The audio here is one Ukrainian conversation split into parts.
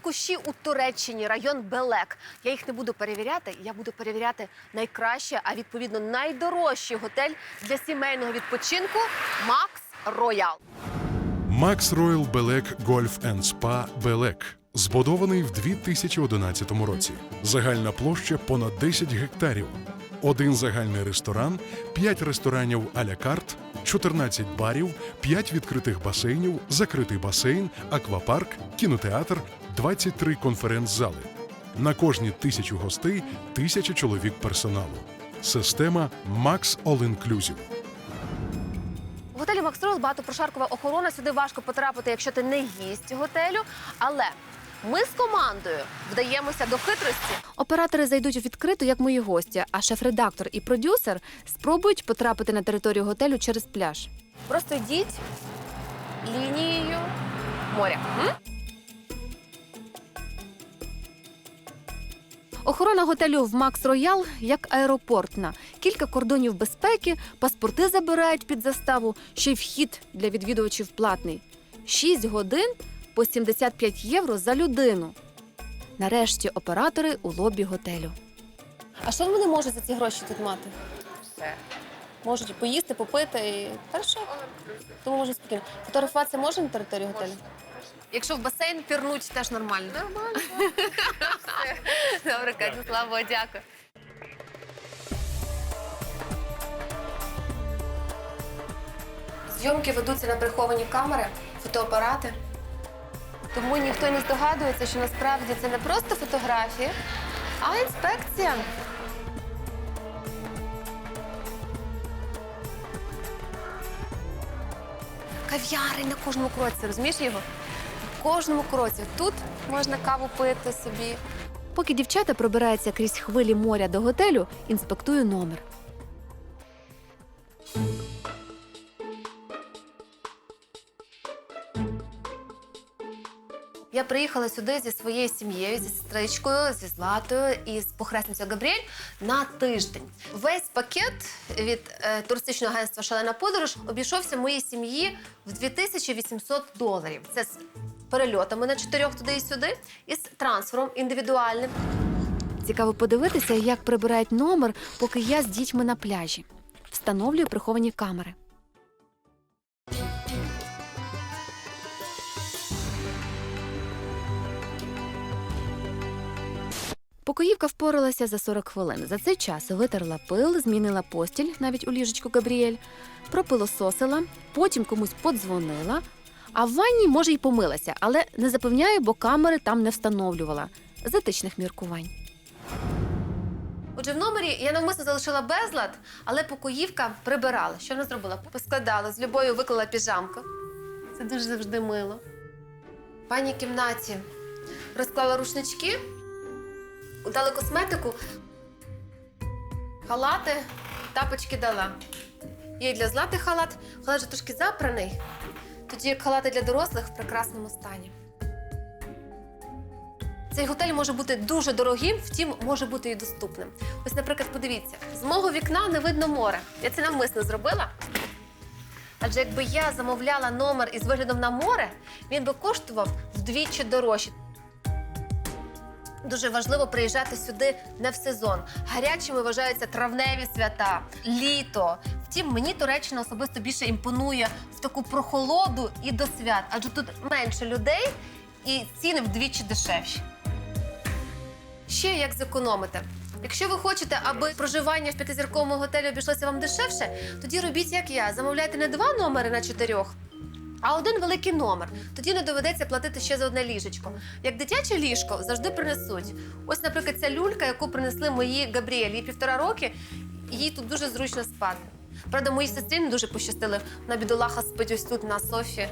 кущі у Туреччині, район Белек. Я їх не буду перевіряти. Я буду перевіряти найкраще, а відповідно найдорожчий готель для сімейного відпочинку Макс Роял. Макс Роyal Белек Гольф енд Спа Белек. Збудований в 2011 році. Загальна площа понад 10 гектарів. Один загальний ресторан, 5 ресторанів а-ля карт, 14 барів, 5 відкритих басейнів, закритий басейн, аквапарк, кінотеатр, 23 конференц-зали. На кожні тисячу гостей тисяча чоловік персоналу. Система Max All Inclusive. В готелі Макс Роял багато прошаркова охорона. Сюди важко потрапити, якщо ти не гість готелю. Але ми з командою вдаємося до хитрості. Оператори зайдуть у відкриту, як мої гості, а шеф-редактор і продюсер спробують потрапити на територію готелю через пляж. Просто йдіть лінією моря. М? Охорона готелю в Макс Роял як аеропортна. Кілька кордонів безпеки, паспорти забирають під заставу, ще й вхід для відвідувачів платний. Шість годин по 75 євро за людину. Нарешті оператори у лобі готелю. А що вони можуть за ці гроші тут мати? Все. Можуть поїсти, попити і хорошо. Тому можна спокійно. Фотографуватися можна на території готелю? Якщо в басейн пірнуть, теж нормально. Нормально. Добре, Катя, слава Богу, дякую. Зйомки ведуться на приховані камери, фотоапарати. Тому ніхто не здогадується, що насправді це не просто фотографії, а інспекція. Кав'ярень на кожному кроці, розумієш його? На кожному кроці. Тут можна каву пити собі. Поки дівчата пробираються крізь хвилі моря до готелю, інспектую номер. Я приїхала сюди зі своєю сім'єю, зі сестричкою, зі Златою і з похресницею Габріель на тиждень. Весь пакет від е, туристичного агентства Шалена подорож обійшовся моїй сім'ї в 2800 доларів. Це з перельотами на чотирьох туди і сюди, і з трансфером індивідуальним. Цікаво подивитися, як прибирають номер, поки я з дітьми на пляжі. Встановлюю приховані камери. Покоївка впоралася за 40 хвилин. За цей час витерла пил, змінила постіль, навіть у ліжечку Габріель, пропилососила, потім комусь подзвонила. А в ванні, може, й помилася, але не запевняю, бо камери там не встановлювала. З етичних міркувань. Отже, в номері я навмисно залишила безлад, але покоївка прибирала. Що вона зробила? Поскладала, з любою виклала піжамку. Це дуже завжди мило. Пані кімнаті розклала рушнички, дала косметику, халати, тапочки дала. Є для злати халат, халат же трошки запраний, тоді як халати для дорослих в прекрасному стані. Цей готель може бути дуже дорогим, втім може бути і доступним. Ось, наприклад, подивіться, з мого вікна не видно море. Я це навмисно зробила. Адже якби я замовляла номер із виглядом на море, він би коштував вдвічі дорожче. Дуже важливо приїжджати сюди не в сезон. Гарячими вважаються травневі свята, літо. Втім, мені Туреччина особисто більше імпонує в таку прохолоду і до свят, адже тут менше людей і ціни вдвічі дешевші. Ще як зекономити. Якщо ви хочете, аби проживання в п'ятизірковому готелі обійшлося вам дешевше, тоді робіть як я. Замовляйте не два номери на чотирьох, а один великий номер. Тоді не доведеться платити ще за одне ліжечко. Як дитяче ліжко завжди принесуть. Ось, наприклад, ця люлька, яку принесли мої Габріелі півтора роки, їй тут дуже зручно спати. Правда, моїй сестрі не дуже пощастили. Вона бідолаха спить ось тут на софі.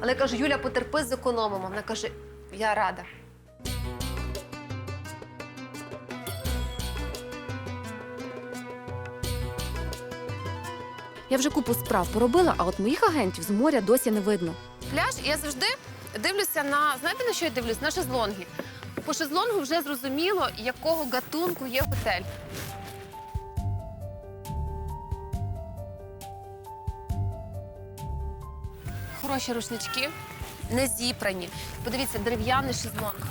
Але я кажу, Юля, потерпи, зекономимо. Вона каже, я рада. Я вже купу справ поробила, а от моїх агентів з моря досі не видно. Пляж, я завжди дивлюся на знаєте на що я дивлюсь? На шезлонги. По шезлонгу вже зрозуміло, якого гатунку є готель. Хороші рушнички. не зіпрані. Подивіться, дерев'яний шезлонг.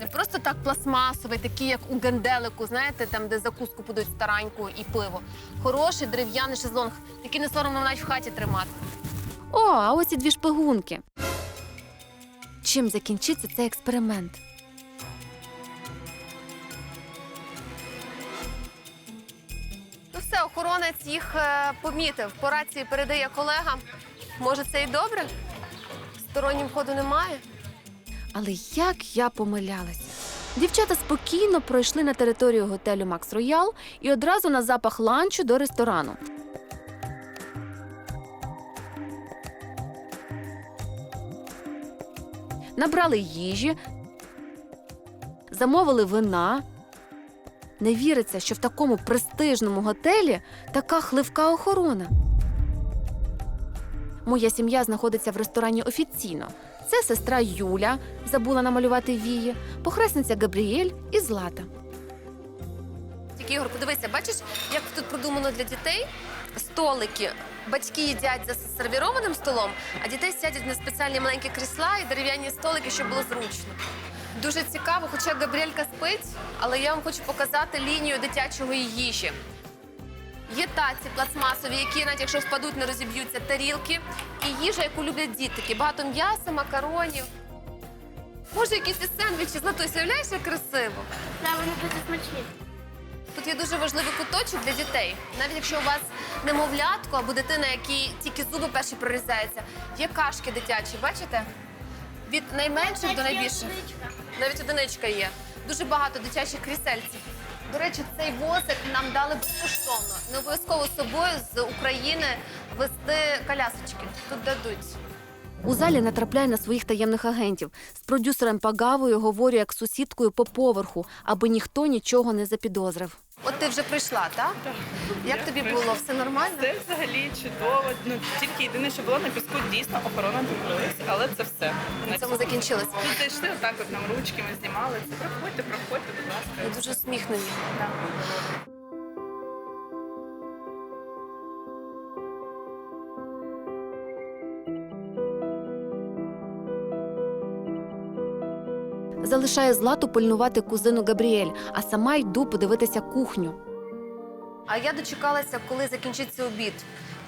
Не просто так пластмасовий, такий, як у генделику, знаєте, там, де закуску подають стараньку і пиво. Хороший дерев'яний шезлонг, який не соромно навіть в хаті тримати. О, а ось і дві шпигунки. Чим закінчиться цей експеримент? Ну все, охоронець їх е, помітив. По рації передає колегам. Може, це і добре? Стороннім ходу немає. Але як я помилялася. Дівчата спокійно пройшли на територію готелю Макс Роял і одразу на запах ланчу до ресторану. Набрали їжі, замовили вина. Не віриться, що в такому престижному готелі така хливка охорона. Моя сім'я знаходиться в ресторані офіційно. Це сестра Юля, забула намалювати вії, похресниця Габріель і Злата. Тільки Ігор, подивися, бачиш, як тут продумано для дітей столики. Батьки їдять за сервірованим столом, а дітей сядуть на спеціальні маленькі крісла і дерев'яні столики, щоб було зручно. Дуже цікаво, хоча Габріелька спить, але я вам хочу показати лінію дитячої їжі. Є таці пластмасові, які навіть якщо впадуть, не розіб'ються тарілки. І їжа, яку люблять дітки. Багато м'яса, макаронів. Може, якісь і сендвічі. Златусь, уявляєш, як красиво? Да, вони дуже смачні. Тут є дуже важливий куточок для дітей. Навіть якщо у вас немовлятко або дитина, якій тільки зуби перші прорізаються, є кашки дитячі, бачите? Від найменших до найбільших. Навіть одиничка є. Дуже багато дитячих крісельців. До речі, цей возик нам дали безкоштовно. Не обов'язково з собою з України вести колясочки. Тут дадуть. У залі натрапляє на своїх таємних агентів. З продюсером Пагавою говорю як сусідкою по поверху, аби ніхто нічого не запідозрив. От ти вже прийшла, так? Як тобі було? Все нормально? Все взагалі чудово. Ну тільки єдине, що було на піску, дійсно охорона дивилась, але це все. На цьому закінчилось. Тут зайшли отак, от нам ручки ми знімали. Це проходьте, проходьте, будь ласка. ласка. дуже усміхнені. Залишає злату пильнувати кузину Габріель, а сама йду подивитися кухню. А я дочекалася, коли закінчиться обід,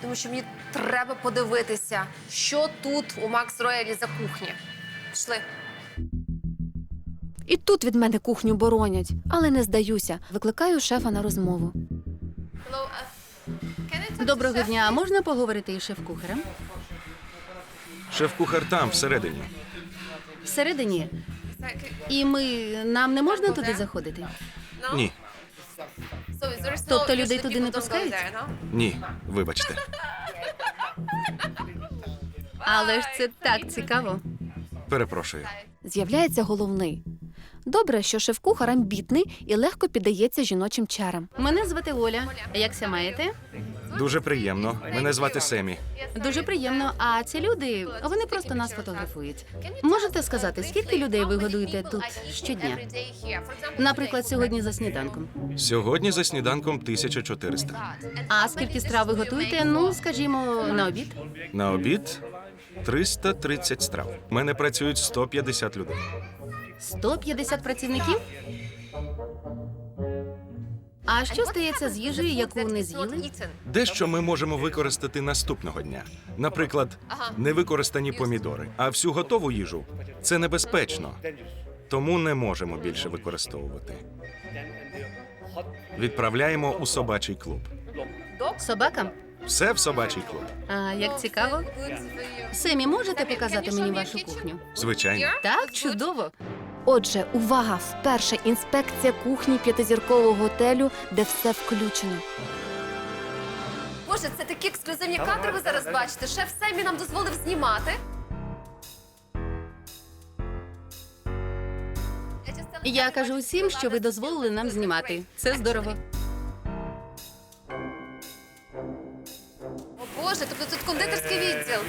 тому що мені треба подивитися, що тут у Макс Роялі за кухня. Пішли. І тут від мене кухню боронять, але не здаюся. Викликаю шефа на розмову. Доброго дня. Можна поговорити із шеф-кухарем? Шеф-кухар там, всередині. Всередині. І ми нам не можна туди заходити. Ні, Тобто людей туди не пускають? ні, вибачте. Але ж це так цікаво. Перепрошую. З'являється головний. Добре, що шеф-кухар амбітний і легко піддається жіночим чарам. Мене звати Оля. Якся маєте? Дуже приємно. Мене звати Семі. Дуже приємно. А ці люди вони просто нас фотографують. Можете сказати, скільки людей ви годуєте тут щодня? Наприклад, сьогодні за сніданком. Сьогодні за сніданком 1400. А скільки страв ви готуєте? Ну, скажімо, на обід. На обід 330 страв. У мене працюють 150 людей. 150 працівників? А що стається з їжею, яку не з'їли? Дещо ми можемо використати наступного дня. Наприклад, невикористані помідори. А всю готову їжу це небезпечно. Тому не можемо більше використовувати. Відправляємо у собачий клуб. Собака? Все в собачий клуб. А як цікаво. Семі, можете показати мені вашу кухню? Звичайно. Так, чудово. Отже, увага! Вперше інспекція кухні п'ятизіркового готелю, де все включено. Боже, це такі ексклюзивні кадри ви зараз бачите. Шеф Семі нам дозволив знімати. Я кажу усім, що ви дозволили нам знімати. Це здорово. О Боже, тобто тут кондитерський відділ.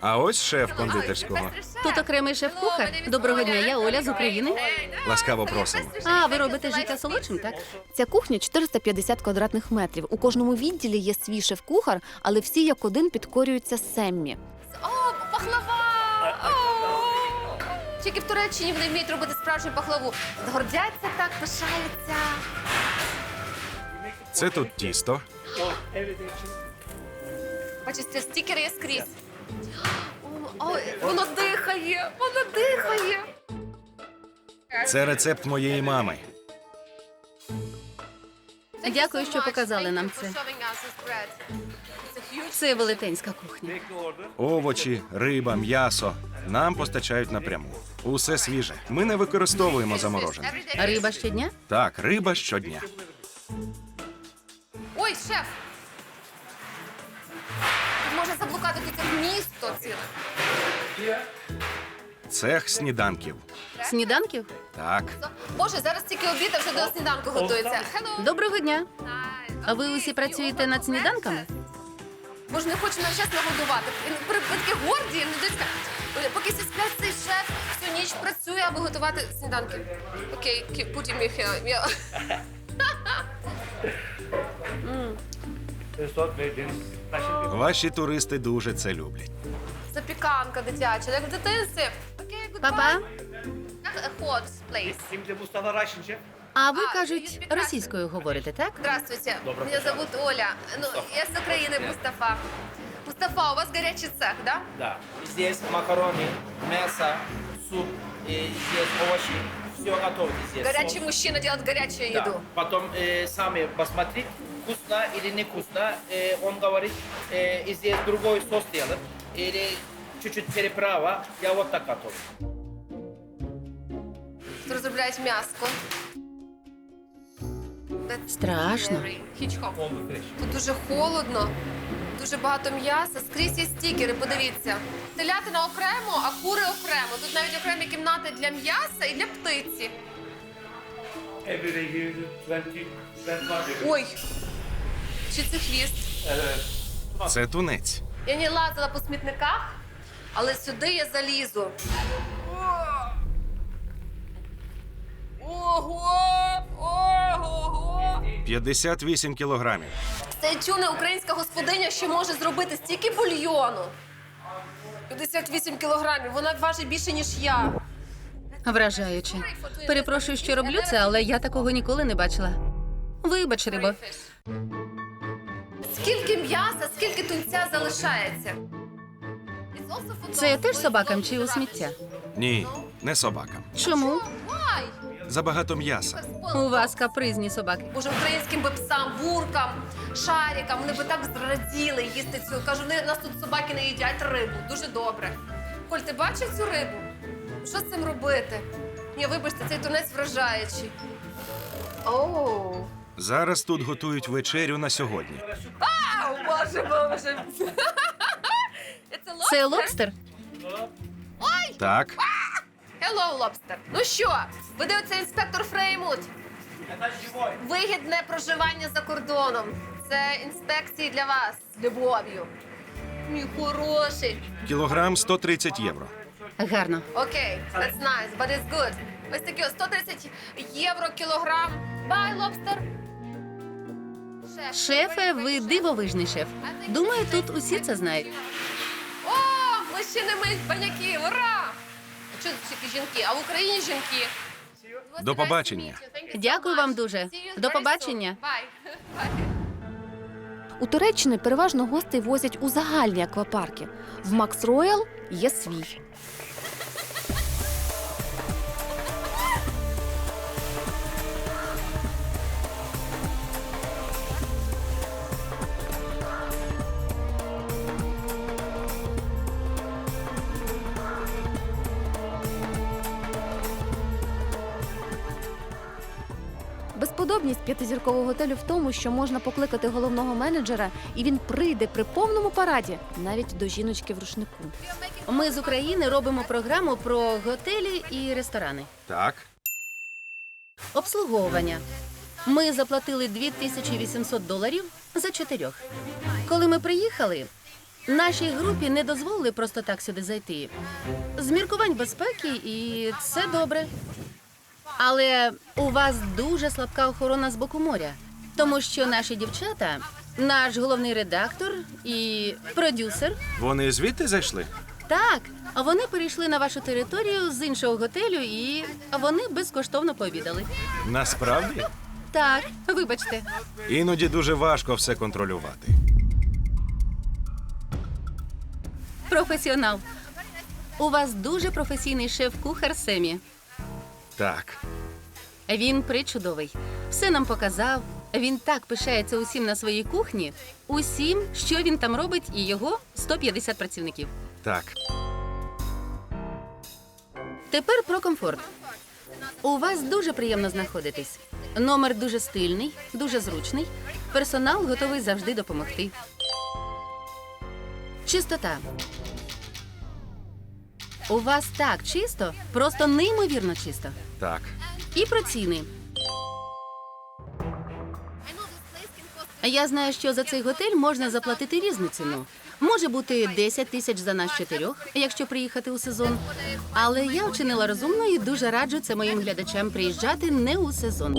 А ось шеф кондитерського. Тут окремий шеф-кухар. Доброго дня, я Оля з України. Ласкаво просимо. А, ви робите життя солодшим, так? Ця кухня 450 квадратних метрів. У кожному відділі є свій шеф-кухар, але всі як один підкорюються Семмі. О, пахлава! О! Тільки в Туреччині вони вміють робити справжню пахлаву. Гордяться так, пишаються. Це тут тісто. Бачите, стікери є скрізь. Ой, воно дихає, воно дихає. Це рецепт моєї мами. Дякую, що показали нам це. Це велетенська кухня. Овочі, риба, м'ясо нам постачають напряму. Усе свіже. Ми не використовуємо заморожене. Риба щодня? Так, риба щодня. Ой, шеф! Можна заблукати тут як місто ціле. Цех сніданків. Сніданків? Так. Боже, зараз тільки обід, а вже до сніданку готується. Hello. Доброго дня. А ви усі працюєте над сніданками? Бо ж не хочу нам чесно годувати. Він при- ви такі горді, не дочка. Поки всі сплять, цей шеф всю ніч працює, аби готувати сніданки. Окей, me here. Yeah. Ваші туристи дуже це люблять. Запіканка дитяча, як в дитинстві. Окей, goodbye. Папа, Як hot place. а ви кажуть, російською говорите, так? Здравствуйте, меня зовут Оля. Ну, я с Украины, Мустафа. Мустафа, у вас горячий цех, да? Да. Здесь макароны, мясо, суп, и здесь овощи. Все готово здесь. Горячий Соус. мужчина делает горячую Да. еду. Потом э, сами посмотреть, вкусно или не вкусно. Э, он говорит, э, и здесь другой сос делать. Или чуть-чуть переправа. Я вот так готов. Розробляють м'яско. Страшно. Тут дуже холодно, дуже багато м'яса, скрізь є стікери, подивіться. Телятина окремо, а кури окремо. Тут навіть окремі кімнати для м'яса і для птиці. Ой, чи це хвіст? Це тунець. Я не лазила по смітниках, але сюди я залізу. Ого! Ого! 58 кілограмів. Це тюне українська господиня, що може зробити стільки бульйону. 58 кілограмів, вона важить більше, ніж я. Вражаюче. Перепрошую, що роблю це, але я такого ніколи не бачила. Вибач, рибо. Скільки м'яса, скільки тунця залишається? Це теж собакам чи у сміття? Ні, не собакам. Чому? Забагато м'яса. У вас капризні собаки. Боже, українським би псам, буркам, шарикам, вони би так зраділи їсти цю. Кажу, вони, нас тут собаки не їдять рибу. Дуже добре. Коль, ти бачив цю рибу? Що з цим робити? Ні, вибачте, цей тунець вражаючий. Оу. Зараз тут готують вечерю на сьогодні. Ау, боже, боже. Це лобстер? Так, Hello, lobster. Ну що, ви дивиться інспектор Фреймут. Вигідне проживання за кордоном. Це інспекції для вас з любов'ю. Мій хороший. кілограм 130 євро. Гарно. Окей, that's nice, but it's good. Ось такі ось 130 євро кілограм. Бай, лобстер. Шефе, ви дивовижний шеф. Думаю, тут усі це знають. О, мужчини миють баняки, ура! А чого тут тільки жінки? А в Україні жінки. До побачення. Дякую вам дуже. До побачення. У Туреччині переважно гостей возять у загальні аквапарки. В Макс Роял є свій. Безподобність п'ятизіркового готелю в тому, що можна покликати головного менеджера, і він прийде при повному параді, навіть до жіночки в рушнику. Ми з України робимо програму про готелі і ресторани. Так. Обслуговування. Ми заплатили 2800 доларів за чотирьох. Коли ми приїхали, нашій групі не дозволили просто так сюди зайти. З міркувань безпеки, і це добре. Але у вас дуже слабка охорона з боку моря, тому що наші дівчата, наш головний редактор і продюсер Вони звідти зайшли? Так, вони перейшли на вашу територію з іншого готелю і вони безкоштовно пообідали. Насправді, Так, вибачте. іноді дуже важко все контролювати. Професіонал. У вас дуже професійний шеф-кухар Семі. Так, Він причудовий. Все нам показав. Він так пишається усім на своїй кухні, усім, що він там робить, і його 150 працівників. так. Тепер про комфорт. У вас дуже приємно знаходитись. Номер дуже стильний, дуже зручний. Персонал готовий завжди допомогти. Чистота. У вас так чисто, просто неймовірно чисто. Так. І про ціни. Я знаю, що за цей готель можна заплатити різну ціну. Може бути 10 тисяч за нас чотирьох, якщо приїхати у сезон. Але я вчинила розумно і дуже раджу це моїм глядачам приїжджати не у сезон.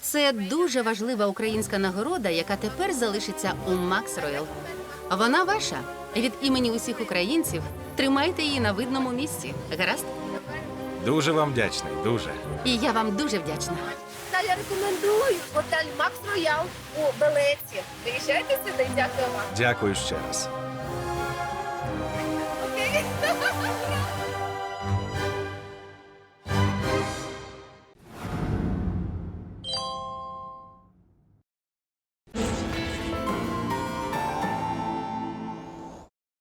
Це дуже важлива українська нагорода, яка тепер залишиться у Макс Роял. Вона ваша. Від імені усіх українців тримайте її на видному місці. Гаразд? Дуже вам вдячний, дуже. І я вам дуже вдячна. Та я рекомендую готель Макс Роял у Белеці. Приїжджайте сюди, дякую вам. Дякую ще раз.